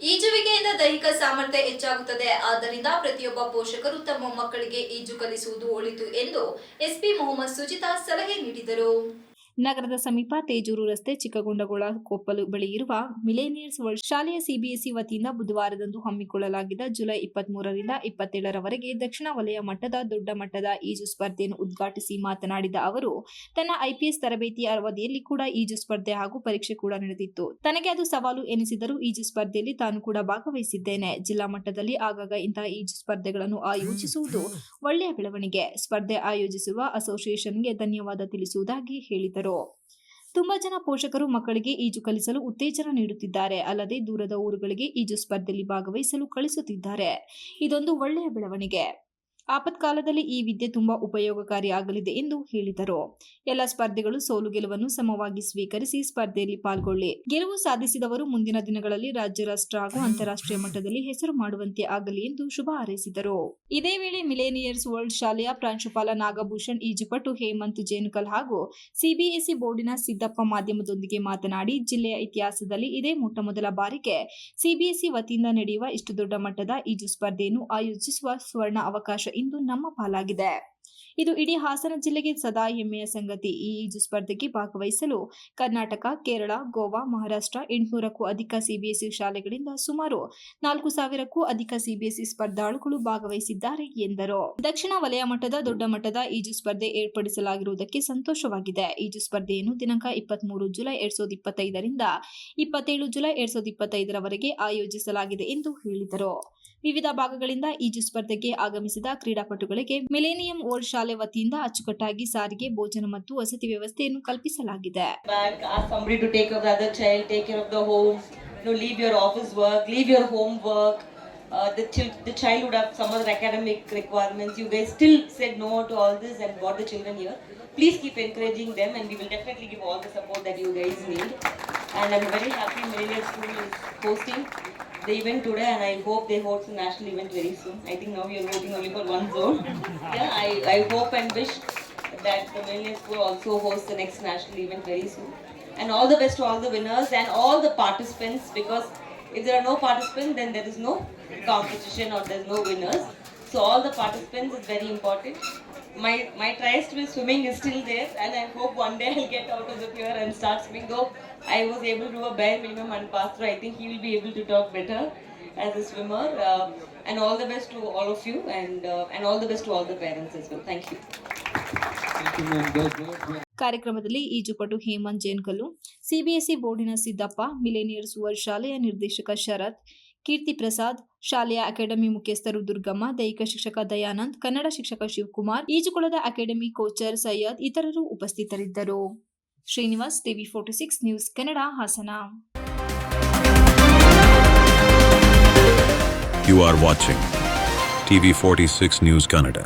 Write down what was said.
ಈಜುವಿಕೆಯಿಂದ ದೈಹಿಕ ಸಾಮರ್ಥ್ಯ ಹೆಚ್ಚಾಗುತ್ತದೆ. ಆದ್ದರಿಂದ ಪ್ರತಿಯೊಬ್ಬ ಪೋಷಕರು ತಮ್ಮ ಮಕ್ಕಳಿಗೆ ಈಜು ಕಲಿಸುವುದು ಒಳಿತು ಎಂದು ಎಸ್ಪಿ ಮೊಹಮ್ಮದ್ ಸುಜಿತಾ ಸಲಹೆ ನೀಡಿದರು. ನಗರದ ಸಮೀಪ ತೇಜೂರು ರಸ್ತೆ ಚಿಕ್ಕಗೊಂಡಗೋಳ ಕೊಪ್ಪಲು ಬಳಿ ಇರುವ ಮಿಲೇನಿಯರ್ಸ್ ವರ್ಲ್ಡ್ ಶಾಲೆಯ ಸಿಬಿಎಸ್ಇ ವತಿಯಿಂದ ಬುಧವಾರದಂದು ಹಮ್ಮಿಕೊಳ್ಳಲಾಗಿದ್ದ ಜುಲೈ ಇಪ್ಪತ್ತ್ ಮೂರರಿಂದ ಇಪ್ಪತ್ತೇಳರವರೆಗೆ ದಕ್ಷಿಣ ವಲಯ ಮಟ್ಟದ ದೊಡ್ಡ ಮಟ್ಟದ ಈಜು ಸ್ಪರ್ಧೆಯನ್ನು ಉದ್ಘಾಟಿಸಿ ಮಾತನಾಡಿದ ಅವರು, ತನ್ನ ಐಪಿಎಸ್ ತರಬೇತಿಯ ಅವಧಿಯಲ್ಲಿ ಕೂಡ ಈಜು ಸ್ಪರ್ಧೆ ಹಾಗೂ ಪರೀಕ್ಷೆ ಕೂಡ ನಡೆದಿತ್ತು. ತನಗೆ ಅದು ಸವಾಲು ಎನಿಸಿದರೂ ಈಜು ಸ್ಪರ್ಧೆಯಲ್ಲಿ ತಾನು ಕೂಡ ಭಾಗವಹಿಸಿದ್ದೇನೆ. ಜಿಲ್ಲಾ ಮಟ್ಟದಲ್ಲಿ ಆಗಾಗ ಇಂತಹ ಈಜು ಸ್ಪರ್ಧೆಗಳನ್ನು ಆಯೋಜಿಸುವುದು ಒಳ್ಳೆಯ ಬೆಳವಣಿಗೆ. ಸ್ಪರ್ಧೆ ಆಯೋಜಿಸುವ ಅಸೋಸಿಯೇಷನ್ಗೆ ಧನ್ಯವಾದ ತಿಳಿಸುವುದಾಗಿ ಹೇಳಿದರು. ತುಂಬಾ ಜನ ಪೋಷಕರು ಮಕ್ಕಳಿಗೆ ಈಜು ಕಲಿಸಲು ಉತ್ತೇಜನ ನೀಡುತ್ತಿದ್ದಾರೆ. ಅಲ್ಲದೆ ದೂರದ ಊರುಗಳಿಗೆ ಈಜು ಸ್ಪರ್ಧೆಯಲ್ಲಿ ಭಾಗವಹಿಸಲು ಕಳಿಸುತ್ತಿದ್ದಾರೆ. ಇದೊಂದು ಒಳ್ಳೆಯ ಬೆಳವಣಿಗೆ. ಆಪತ್ಕಾಲದಲ್ಲಿ ಈ ವಿದ್ಯೆ ತುಂಬಾ ಉಪಯೋಗಕಾರಿಯಾಗಲಿದೆ ಎಂದು ಹೇಳಿದರು. ಎಲ್ಲ ಸ್ಪರ್ಧೆಗಳು ಸೋಲು ಗೆಲುವನ್ನು ಸಮವಾಗಿ ಸ್ವೀಕರಿಸಿ ಸ್ಪರ್ಧೆಯಲ್ಲಿ ಪಾಲ್ಗೊಳ್ಳಿ. ಗೆಲುವು ಸಾಧಿಸಿದವರು ಮುಂದಿನ ದಿನಗಳಲ್ಲಿ ರಾಜ್ಯ, ರಾಷ್ಟ್ರ ಹಾಗೂ ಅಂತಾರಾಷ್ಟ್ರೀಯ ಮಟ್ಟದಲ್ಲಿ ಹೆಸರು ಮಾಡುವಂತೆ ಆಗಲಿ ಎಂದು ಶುಭ ಹಾರೈಸಿದರು. ಇದೇ ವೇಳೆ ಮಿಲೇನಿಯರ್ಸ್ ವರ್ಲ್ಡ್ ಶಾಲೆಯ ಪ್ರಾಂಶುಪಾಲ ನಾಗಭೂಷಣ್, ಈಜುಪಟು ಹೇಮಂತ್ ಜೇನುಕಲ್ ಹಾಗೂ ಸಿಬಿಎಸ್ಇ ಬೋರ್ಡಿನ ಸಿದ್ದಪ್ಪ ಮಾಧ್ಯಮದೊಂದಿಗೆ ಮಾತನಾಡಿ, ಜಿಲ್ಲೆಯ ಇತಿಹಾಸದಲ್ಲಿ ಇದೇ ಮೊಟ್ಟ ಮೊದಲ ಬಾರಿಗೆ ಸಿಬಿಎಸ್ಇ ವತಿಯಿಂದ ನಡೆಯುವ ಇಷ್ಟು ದೊಡ್ಡ ಮಟ್ಟದ ಈಜು ಸ್ಪರ್ಧೆಯನ್ನು ಆಯೋಜಿಸುವ ಸ್ವರ್ಣ ಅವಕಾಶ ಇಂದು ನಮ್ಮ ಪಾಲಾಗಿದೆ. ಇದು ಇಡೀ ಹಾಸನ ಜಿಲ್ಲೆಗೆ ಸದಾ ಹೆಮ್ಮೆಯ ಸಂಗತಿ. ಈ ಈಜು ಸ್ಪರ್ಧೆಗೆ ಭಾಗವಹಿಸಲು ಕರ್ನಾಟಕ, ಕೇರಳ, ಗೋವಾ, ಮಹಾರಾಷ್ಟ್ರ ಎಂಟುನೂರಕ್ಕೂ ಅಧಿಕ ಸಿಬಿಎಸ್ಇ ಶಾಲೆಗಳಿಂದ ಸುಮಾರು ನಾಲ್ಕು ಸಾವಿರಕ್ಕೂ ಅಧಿಕ ಸಿಬಿಎಸ್ಇ ಸ್ಪರ್ಧಾಳುಗಳು ಭಾಗವಹಿಸಿದ್ದಾರೆ ಎಂದರು. ದಕ್ಷಿಣ ವಲಯ ಮಟ್ಟದ ದೊಡ್ಡ ಮಟ್ಟದ ಈಜು ಸ್ಪರ್ಧೆ ಏರ್ಪಡಿಸಲಾಗಿರುವುದಕ್ಕೆ ಸಂತೋಷವಾಗಿದೆ. ಈಜು ಸ್ಪರ್ಧೆಯನ್ನು ದಿನಾಂಕ ಇಪ್ಪತ್ಮೂರು ಜುಲೈ ಎರಡ್ ಸಾವಿರದ ಇಪ್ಪತ್ತೈದರಿಂದ ಇಪ್ಪತ್ತೇಳು ಜುಲೈ ಎರಡ್ ಸಾವಿರದ ಇಪ್ಪತ್ತೈದರವರೆಗೆ ಆಯೋಜಿಸಲಾಗಿದೆ ಎಂದು ಹೇಳಿದರು. ವಿವಿಧ ಭಾಗಗಳಿಂದ ಈಜು ಸ್ಪರ್ಧೆಗೆ ಆಗಮಿಸಿದ ಕ್ರೀಡಾಪಟುಗಳಿಗೆ ಮಿಲೇನಿಯಂ ಓಲ್ಡ್ ಶಾಲೆ ವತಿಯಿಂದ ಅಚ್ಚುಕಟ್ಟಾಗಿ ಸಾರಿಗೆ ಭೋಜನ ಮತ್ತು ವಸತಿ ವ್ಯವಸ್ಥೆಯನ್ನು ಕಲ್ಪಿಸಲಾಗಿದೆ leave your office work, leave your homework. Uh, the, chil- the child would have some other academic requirements. You guys still said no to all this and brought the children here. Please keep encouraging them, and we will definitely give all the support that you guys need. And I'm very happy Millennium School is hosting the event today, and I hope they host a national event very soon. I think now we are voting only for one zone. Yeah, I, I hope and wish that the Millennium School also hosts the next national event very soon. And all the best to all the winners and all the participants because if there are no participants, then there is no competition or there's no winners. So all the participants is very important. My my tries with swimming is still there, and I hope one day I'll get out of the pier and start swimming. Though I was able to do a bare minimum and pass through, I think he will be able to talk better as a swimmer. Uh, and all the best to all of you, and uh, and all the best to all the parents as well. Thank you. ಕಾರ್ಯಕ್ರಮದಲ್ಲಿ ಈಜುಪಟು Hemant ಜೇನ್ಕಲ್ಲು CBSE ಬೋರ್ಡಿನ ಸಿದ್ದಪ್ಪ ಮಿಲೇನಿಯರ್ಸ್ ಶಾಲೆಯ ನಿರ್ದೇಶಕ ಶರತ್ ಕೀರ್ತಿ ಪ್ರಸಾದ್, ಶಾಲೆಯ academy ಮುಖ್ಯಸ್ಥರು ದುರ್ಗಮ್ಮ, ದೈಹಿಕ ಶಿಕ್ಷಕ ದಯಾನಂದ್, ಕನ್ನಡ ಶಿಕ್ಷಕ ಶಿವಕುಮಾರ್, ಈಜುಕೊಳದ ಅಕಾಡೆಮಿ ಕೋಚರ್ ಸೈಯದ್ ಇತರರು ಉಪಸ್ಥಿತರಿದ್ದರು Srinivas, TV forty six news Kannada Hassan You are watching TV46 News Kannada.